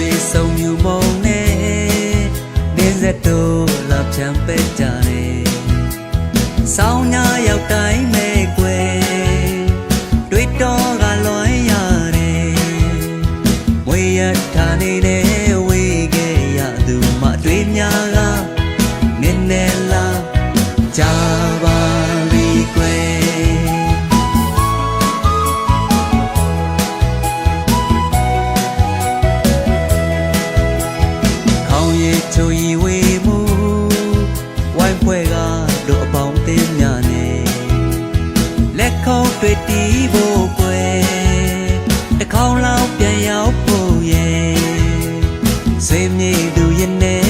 ရီဆုံမြူမုံနဲ့နေစက်တို့လာချမ်းပဲကြတယ်ဆောင်းညာရောက်တိုင်းမဲ့ကွယ်တွေ့တော့ကလွန်ရတယ်မွေရထားနေနဲ့ဝေးခဲ့ရသူမတွေ့များကနည်းနည်းလားကြာ ရည်ချိုရီဝေမှုဝိုင်းဖွဲ့ကတို့အပေါင်းအသင်းများနဲ့လက်ခုပ်တွေတီးဖို့ကွယ်တစ်ခေါင်းလောက်ပြန်ရောက်ဖို့ရဲ့ဆွေမြေသူရဲ့နဲ့